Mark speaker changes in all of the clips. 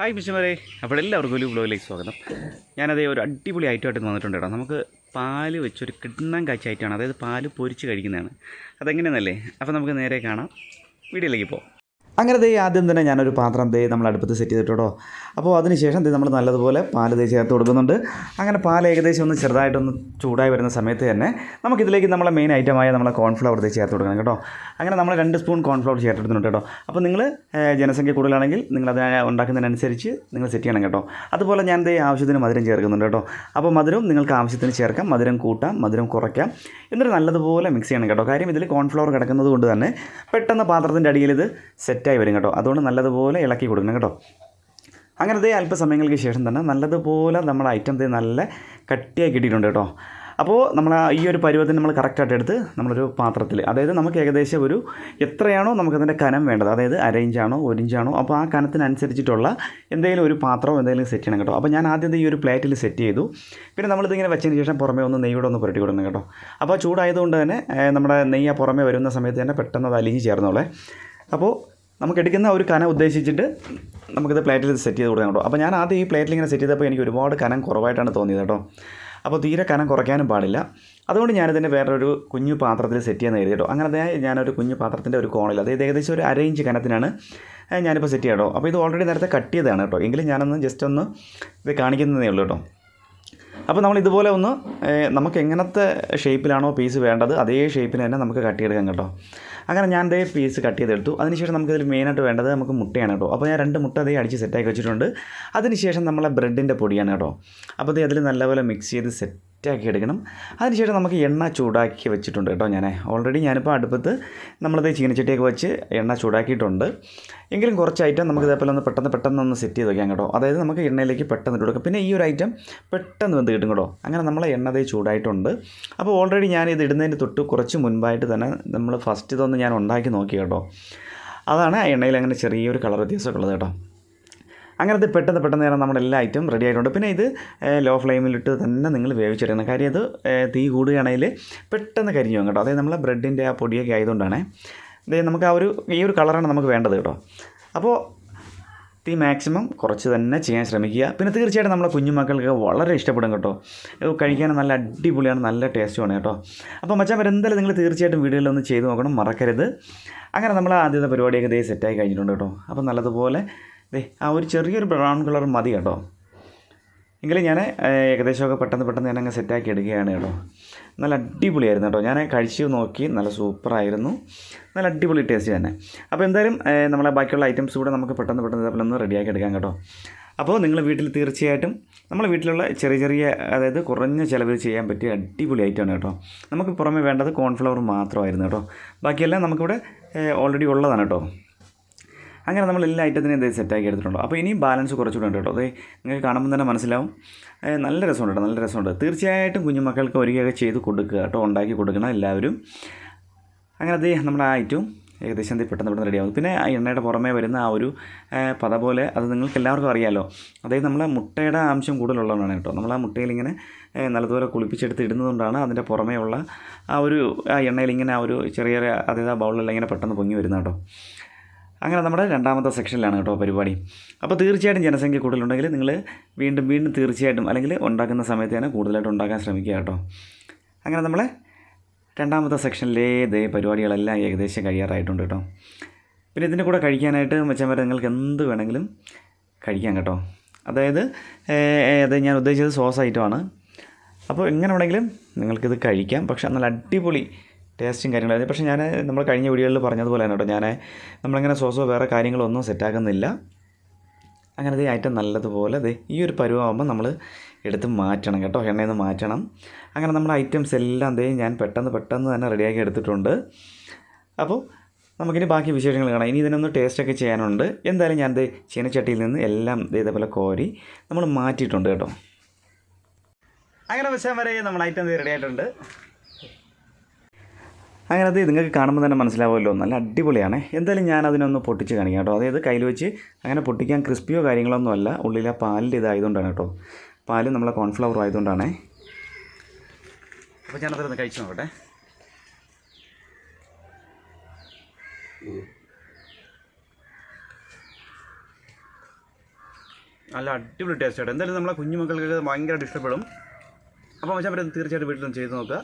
Speaker 1: Hi മിസ്റ്റർമാരെ അപ്പോൾ എല്ലാവർക്കും ഒരു ബ്ലോഗിലേക്ക് സ്വാഗതം. ഞാനതേ ഒരു അടിപൊളി ഐറ്റമായിട്ട് വന്നിട്ടുണ്ട് കേട്ടോ. നമുക്ക് പാൽ വെച്ചൊരു കിണ്ണം കാച്ച ഐറ്റമാണ് അതായത് പാൽ പൊരിച്ച് കഴിക്കുന്നതാണ്. അതെങ്ങനെയാണെന്നല്ലേ അപ്പോൾ നമുക്ക് നേരെ കാണാം. വീഡിയോയിലേക്ക് പോകാം
Speaker 2: അങ്ങനെ ദേ ആദ്യം തന്നെ ഞാനൊരു പാത്രം ദേ നമ്മൾ അടുപ്പത്ത് സെറ്റ് ചെയ്തിട്ടോ അപ്പോൾ അതിനുശേഷം ദേ നമ്മൾ നല്ലതുപോലെ പാൽ ദേ ചേർത്ത് കൊടുക്കുന്നുണ്ട്. അങ്ങനെ പാൽ ഏകദേശം ഒന്ന് ചെറുതായിട്ടൊന്ന് ചൂടായി വരുന്ന സമയത്ത് തന്നെ നമുക്കിതിലേക്ക് നമ്മളെ മെയിൻ ഐറ്റമായ നമ്മളെ കോൺഫ്ലവർ ദേ ചേർത്ത് കൊടുക്കണം കേട്ടോ. അങ്ങനെ നമ്മൾ രണ്ട് സ്പൂൺ കോൺഫ്ലവർ ചേർത്തെടുത്തിട്ടുണ്ട് കേട്ടോ. അപ്പോൾ നിങ്ങൾ ജനസംഖ്യ കൂടുതലാണെങ്കിൽ നിങ്ങൾ അത് ഉണ്ടാക്കുന്നതിനനുസരിച്ച് നിങ്ങൾ സെറ്റ് ചെയ്യണം കേട്ടോ. അതുപോലെ ഞാൻ ദേ ആവശ്യത്തിന് മധുരം ചേർക്കുന്നുണ്ട് കേട്ടോ. അപ്പോൾ മധുരം നിങ്ങൾക്ക് ആവശ്യത്തിന് ചേർക്കാം. മധുരം കൂട്ടാം മധുരം കുറയ്ക്കാം. എന്നിട്ട് നല്ലതുപോലെ മിക്സ് ചെയ്യണം കേട്ടോ. കാര്യം ഇതിൽ കോൺഫ്ലവർ കിടക്കുന്നത് കൊണ്ട് തന്നെ പെട്ടെന്ന് പാത്രത്തിന്റെ അടിയിൽ ഇത് സെറ്റായി വരും കേട്ടോ. അതുകൊണ്ട് നല്ലതുപോലെ ഇളക്കി കൊടുക്കണം കേട്ടോ. അങ്ങനത്തെ അല്പസമയങ്ങൾക്ക് ശേഷം തന്നെ നല്ലതുപോലെ നമ്മുടെ ഐറ്റം നല്ല കട്ടിയായി കിട്ടിയിട്ടുണ്ട് കേട്ടോ. അപ്പോൾ നമ്മൾ ഈ ഒരു പരുവത്തിന് നമ്മൾ കറക്റ്റായിട്ട് എടുത്ത് നമ്മളൊരു പാത്രത്തിൽ അതായത് നമുക്ക് ഏകദേശം ഒരു എത്രയാണോ നമുക്കതിന്റെ കനം വേണ്ടത് അതായത് അരയിഞ്ചാണോ ഒരിഞ്ചാണോ അപ്പോൾ ആ കനത്തിനനുസരിച്ചിട്ടുള്ള എന്തെങ്കിലും ഒരു പാത്രമോ എന്തെങ്കിലും സെറ്റ് ചെയ്യണം കേട്ടോ. അപ്പോൾ ഞാൻ ആദ്യം ഈ ഒരു പ്ലേറ്റിൽ സെറ്റ് ചെയ്തു. പിന്നെ നമ്മളിതിങ്ങനെ വെച്ചതിന് ശേഷം പുറമേ ഒന്ന് നെയ്യോടെ ഒന്ന് പുരട്ടി കൊടുക്കണം കേട്ടോ. അപ്പോൾ ചൂടായതുകൊണ്ട് തന്നെ നമ്മുടെ നെയ്യ പുറമേ വരുന്ന സമയത്ത് തന്നെ പെട്ടെന്ന് അത് അലിഞ്ഞ് ചേർന്നോളെ. അപ്പോൾ നമുക്ക് എടുക്കുന്ന ഒരു കനം ഉദ്ദേശിച്ചിട്ട് നമുക്കിത് പ്ലേറ്റിൽ സെറ്റ് ചെയ്ത് കൊടുക്കണം കേട്ടോ. അപ്പോൾ ഞാൻ ആദ്യം ഈ പ്ലേറ്റിൽ ഇങ്ങനെ സെറ്റ് ചെയ്തപ്പോൾ എനിക്ക് ഒരുപാട് കനം കുറവായിട്ടാണ് തോന്നിയത് കേട്ടോ. അപ്പോൾ തീരെ കനം കുറയ്ക്കാനും പാടില്ല. അതുകൊണ്ട് ഞാനിതിന്റെ വേറൊരു കുഞ്ഞു പാത്രത്തിൽ സെറ്റ് ചെയ്യാൻ കരുതി കേട്ടോ. അങ്ങനെ ഞാനൊരു കുഞ്ഞു പാത്രത്തിന്റെ ഒരു കോണിൽ അതായത് ഏകദേശം ഒരു അരയിഞ്ച് കനത്തിനാണ് ഞാനിപ്പോൾ സെറ്റ് ചെയ്യാം കേട്ടോ. അപ്പോൾ ഇത് ഓൾറെഡി നേരത്തെ കട്ട് ചെയ്തതാണ് കേട്ടോ. എങ്കിലും ഞാനൊന്ന് ജസ്റ്റ് ഒന്ന് ഇത് കാണിക്കുന്നതേ ഉള്ളൂ കേട്ടോ. അപ്പോൾ നമ്മൾ ഇതുപോലെ ഒന്ന് നമുക്ക് എങ്ങനത്തെ ഷേപ്പിലാണോ പീസ് വേണ്ടത് അതേ ഷേപ്പിന് തന്നെ നമുക്ക് കട്ട് ചെയ്തെടുക്കാം കേട്ടോ. അങ്ങനെ ഞാൻ ദേ പീസ് കട്ട് ചെയ്തെടുത്തു. അതിനുശേഷം നമുക്കിതിൽ മെയിനായിട്ട് വേണ്ടത് നമുക്ക് മുട്ടയാണ് കേട്ടോ. അപ്പോൾ ഞാൻ രണ്ട് മുട്ട അതേ അടിച്ച് സെറ്റാക്കി വെച്ചിട്ടുണ്ട്. അതിനുശേഷം നമ്മളെ ബ്രെഡിന്റെ പൊടിയാണ് കേട്ടോ. അപ്പോൾ ഇത് അതിൽ നല്ലപോലെ മിക്സ് ചെയ്ത് സെറ്റാക്കി എടുക്കണം. അതിനുശേഷം നമുക്ക് എണ്ണ ചൂടാക്കി വെച്ചിട്ടുണ്ട് കേട്ടോ ഞാൻ ഓൾറെഡി ഞാനിപ്പോൾ അടുപ്പത്ത് നമ്മളത് ചീനച്ചട്ടിയൊക്കെ വെച്ച് എണ്ണ ചൂടാക്കിയിട്ടുണ്ട്. എങ്കിലും കുറച്ച് ഐറ്റം നമുക്ക് ഇതേപോലെ ഒന്ന് പെട്ടെന്ന് പെട്ടെന്ന് ഒന്ന് സെറ്റ് ചെയ്ത് വയ്ക്കാം കേട്ടോ. അതായത് നമുക്ക് എണ്ണയിലേക്ക് പെട്ടെന്ന് ഇട്ട് കൊടുക്കാം. പിന്നെ ഈ ഒരു ഐറ്റം പെട്ടെന്ന് വെന്ത് കിട്ടും കേട്ടോ. അങ്ങനെ നമ്മളെ എണ്ണ ദേ ചൂടായിട്ടുണ്ട്. അപ്പോൾ ഓൾറെഡി ഞാൻ ഇത് ഇടുന്നതിന് തൊട്ട് കുറച്ച് മുൻപായിട്ട് തന്നെ നമ്മൾ ഫസ്റ്റ് ഇതൊന്ന് ഞാൻ ഉണ്ടാക്കി നോക്കി കേട്ടോ. അതാണ് ആ എണ്ണയിൽ അങ്ങനെ ചെറിയൊരു കളർ വ്യത്യാസമൊക്കെ ഉള്ളത് കേട്ടോ. അങ്ങനെ ഇത് പെട്ടെന്ന് പെട്ടെന്ന് നേരം നമ്മുടെ എല്ലാ ഐറ്റം റെഡി ആയിട്ടുണ്ട്. പിന്നെ ഇത് ലോ ഫ്ലെയിമിലിട്ട് തന്നെ നിങ്ങൾ വേവിച്ചെടുക്കണം കാര്യം അത് തീ കൂടുകയാണെങ്കിൽ പെട്ടെന്ന് കരിഞ്ഞു പോകും കേട്ടോ. അതായത് നമ്മളെ ബ്രെഡിന്റെ ആ പൊടിയൊക്കെ ആയതുകൊണ്ടാണ്. നമുക്ക് ആ ഒരു ഈ ഒരു കളറാണ് നമുക്ക് വേണ്ടത് കേട്ടോ. അപ്പോൾ തീ മാക്സിമം കുറച്ച് തന്നെ ചെയ്യാൻ ശ്രമിക്കുക. പിന്നെ തീർച്ചയായിട്ടും നമ്മളെ കുഞ്ഞുമക്കൾക്ക് വളരെ ഇഷ്ടപ്പെടും കേട്ടോ. കഴിക്കാനും നല്ല അടിപൊളിയാണ് നല്ല ടേസ്റ്റുമാണ് കേട്ടോ. അപ്പോൾ മച്ചാൻ എന്തായാലും നിങ്ങൾ തീർച്ചയായിട്ടും ഒന്ന് ചെയ്ത് നോക്കണം മറക്കരുത്. അങ്ങനെ നമ്മൾ ആദ്യത്തെ പരിപാടിയൊക്കെ ദേ സെറ്റായി കഴിഞ്ഞിട്ടുണ്ട് കേട്ടോ. അപ്പോൾ നല്ലതുപോലെ ദേ ആ ഒരു ചെറിയൊരു ബ്രൗൺ കളർ മതി കേട്ടോ. എങ്കിലും ഞാൻ ഏകദേശമൊക്കെ പെട്ടെന്ന് പെട്ടെന്ന് ഞാനങ്ങ് സെറ്റാക്കി എടുക്കുകയാണ് കേട്ടോ. നല്ല അടിപൊളിയായിരുന്നു കേട്ടോ. ഞാൻ കഴിച്ച് നോക്കി നല്ല സൂപ്പറായിരുന്നു. നല്ല അടിപൊളി ടേസ്റ്റ് തന്നെ. അപ്പോൾ എന്തായാലും നമ്മളെ ബാക്കിയുള്ള ഐറ്റംസ് കൂടെ നമുക്ക് പെട്ടെന്ന് പെട്ടെന്ന് ഇതേപോലെ ഒന്ന് റെഡിയാക്കി എടുക്കാം കേട്ടോ. അപ്പോൾ നിങ്ങൾ വീട്ടിൽ തീർച്ചയായിട്ടും നമ്മളെ വീട്ടിലുള്ള ചെറിയ ചെറിയ അതായത് കുറഞ്ഞ ചിലവിൽ ചെയ്യാൻ പറ്റിയ അടിപൊളി ഐറ്റമാണ് കേട്ടോ. നമുക്ക് പുറമേ വേണ്ടത് കോൺഫ്ലവർ മാത്രമായിരുന്നു കേട്ടോ. ബാക്കിയെല്ലാം നമുക്കിവിടെ ഓൾറെഡി ഉള്ളതാണ് കേട്ടോ. അങ്ങനെ നമ്മൾ എല്ലാ ഐറ്റത്തിനും ഇത് സെറ്റാക്കി എടുത്തിട്ടുണ്ടോ. അപ്പോൾ ഇനിയും ബാലൻസ് കുറച്ചുകൂടെ ഉണ്ട് കേട്ടോ. അതെ നിങ്ങൾക്ക് കാണുമ്പോൾ തന്നെ മനസ്സിലാവും. നല്ല രസമുണ്ട് നല്ല രസമുണ്ട്. തീർച്ചയായിട്ടും കുഞ്ഞുമക്കൾക്ക് ഒരുക്കുകയൊക്കെ ചെയ്ത് കൊടുക്കുക കേട്ടോ ഉണ്ടാക്കി കൊടുക്കണം എല്ലാവരും. അങ്ങനെ അതേ നമ്മുടെ ആ ഐറ്റവും ഏകദേശം എന്തെങ്കിലും പെട്ടെന്ന് പെട്ടെന്ന് റെഡിയാവും പിന്നെ ആ എണ്ണയുടെ പുറമേ വരുന്ന ആ ഒരു പത പോലെ അത് നിങ്ങൾക്ക് എല്ലാവർക്കും അറിയാമല്ലോ അതായത് നമ്മളെ മുട്ടയുടെ ആംശം കൂടുതലുള്ളതാണ് കേട്ടോ. നമ്മൾ ആ മുട്ടയിൽ ഇങ്ങനെ നല്ലതുപോലെ കുളിപ്പിച്ചെടുത്ത് ഇടുന്നതുകൊണ്ടാണ് അതിന്റെ പുറമേ ഉള്ള ആ ഒരു ആ എണ്ണയിൽ ഇങ്ങനെ ആ ഒരു ചെറിയ ചെറിയ അതായത് ആ ബൗളിലെല്ലാം ഇങ്ങനെ പെട്ടെന്ന് പൊങ്ങി വരുന്നത് കേട്ടോ. അങ്ങനെ നമ്മുടെ രണ്ടാമത്തെ സെക്ഷനിലാണ് കേട്ടോ പരിപാടി. അപ്പോൾ തീർച്ചയായിട്ടും ജനസംഖ്യ കൂടുതലുണ്ടെങ്കിൽ നിങ്ങൾ വീണ്ടും വീണ്ടും തീർച്ചയായിട്ടും അല്ലെങ്കിൽ ഉണ്ടാക്കുന്ന സമയത്ത് തന്നെ കൂടുതലായിട്ട് ഉണ്ടാക്കാൻ ശ്രമിക്കുക കേട്ടോ. അങ്ങനെ നമ്മളെ രണ്ടാമത്തെ സെക്ഷനിലേ ഇതേ പരിപാടികളെല്ലാം ഏകദേശം കഴിയാറായിട്ടുണ്ട് കേട്ടോ. പിന്നെ ഇതിന്റെ കൂടെ കഴിക്കാനായിട്ട് മെച്ചം വരെ നിങ്ങൾക്ക് എന്ത് വേണമെങ്കിലും കഴിക്കാം കേട്ടോ. അതായത് അത് ഞാൻ ഉദ്ദേശിച്ചത് സോസ് ഐറ്റമാണ്. അപ്പോൾ എങ്ങനെ വേണമെങ്കിലും നിങ്ങൾക്കിത് കഴിക്കാം. പക്ഷേ നല്ല അടിപൊളി ടേസ്റ്റും കാര്യങ്ങളും. പക്ഷേ ഞാൻ നമ്മൾ കഴിഞ്ഞ വീഡിയോയിൽ പറഞ്ഞതുപോലെ തന്നെ കേട്ടോ. ഞാൻ നമ്മളിങ്ങനെ സോസോ വേറെ കാര്യങ്ങളൊന്നും സെറ്റാക്കുന്നില്ല. അങ്ങനെ ദേ ഐറ്റം നല്ലതുപോലെ ദേ ഈ ഒരു പരുവമാകുമ്പോൾ നമ്മൾ എടുത്ത് മാറ്റണം കേട്ടോ. എണ്ണയിൽ നിന്ന് മാറ്റണം. അങ്ങനെ നമ്മുടെ ഐറ്റംസ് എല്ലാം ദേ ഞാൻ പെട്ടെന്ന് പെട്ടെന്ന് തന്നെ റെഡിയാക്കി എടുത്തിട്ടുണ്ട്. അപ്പോൾ നമുക്കിനി ബാക്കി വിശേഷങ്ങൾ കാണാം. ഇനി ഇതിനൊന്ന് ടേസ്റ്റൊക്കെ ചെയ്യാനുണ്ട്. എന്തായാലും ഞാൻ ദേ ചീനച്ചട്ടിയിൽ നിന്ന് എല്ലാം ഇതേപോലെ കോരി നമ്മൾ മാറ്റിയിട്ടുണ്ട് കേട്ടോ. അങ്ങനെ വെച്ചാൽ വരെ നമ്മൾ ഐറ്റം റെഡി ആയിട്ടുണ്ട് അങ്ങനെ അത് നിങ്ങൾക്ക് കാണുമ്പോൾ തന്നെ മനസ്സിലാവുമല്ലോ. നല്ല അടിപൊളിയാണ്. എന്തായാലും ഞാൻ അതിനൊന്ന് പൊട്ടിച്ച് കാണിക്കാം കേട്ടോ. അതായത് കയ്യിൽ വെച്ച് അങ്ങനെ പൊട്ടിക്കാൻ ക്രിസ്പിയോ കാര്യങ്ങളൊന്നും അല്ല. ഉള്ളിലെ പാലിന്റെ ഇതായതുകൊണ്ടാണ് കേട്ടോ. പാൽ നമ്മളെ കോൺഫ്ലവർ ആയതുകൊണ്ടാണേ. അപ്പോൾ ഞാനതൊന്ന് കഴിച്ചു നോക്കട്ടെ.
Speaker 1: നല്ല അടിപൊളി ടേസ്റ്റ് ആയിട്ട് എന്തായാലും നമ്മളെ കുഞ്ഞുമക്കൾക്ക് ഭയങ്കരമായിട്ട് ഇഷ്ടപ്പെടും. അപ്പോൾ മച്ചാൻ തീർച്ചയായിട്ടും വീട്ടിലും ചെയ്ത് നോക്കുക.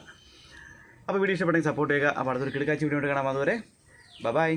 Speaker 1: അപ്പോൾ വീഡിയോ ഇഷ്ടപ്പെട്ടെങ്കിൽ സപ്പോർട്ട് ചെയ്യുക. അപ്പോൾ അടുത്തൊരു കിടക്കാഴ്ച വീഡിയോ കാണാം. അതുവരെ ബൈ